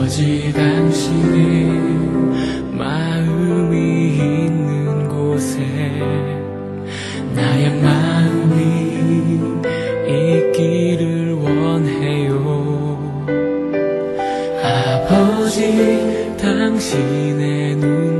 아버지 당신의 마음이 있는 곳에 나의 마음이 있기를 원해요. 아버지 당신의 눈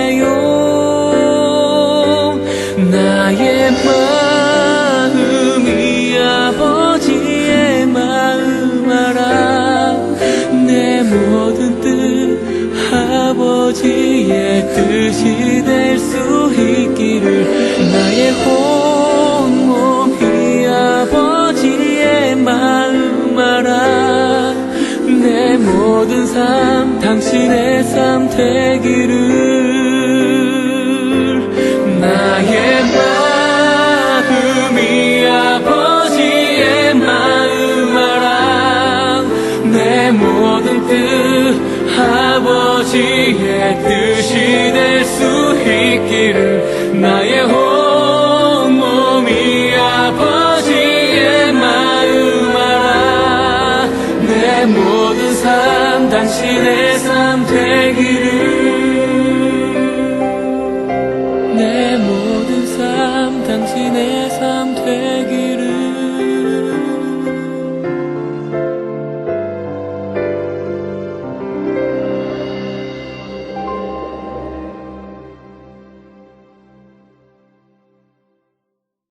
마음이 아버지의 마음 알아. 내 모든 뜻 아버지의 뜻이 될 수 있기를 나의 온몸이 아버지의 마음 알아. 내 모든 삶 당신의 삶 되기를 모든 뜻 아버지의 뜻이 될 수 있기를 나의 온몸이 아버지의 마음 알아. 내 모든 삶 당신의 삶 되기를. 내 모든 삶 당신의 삶되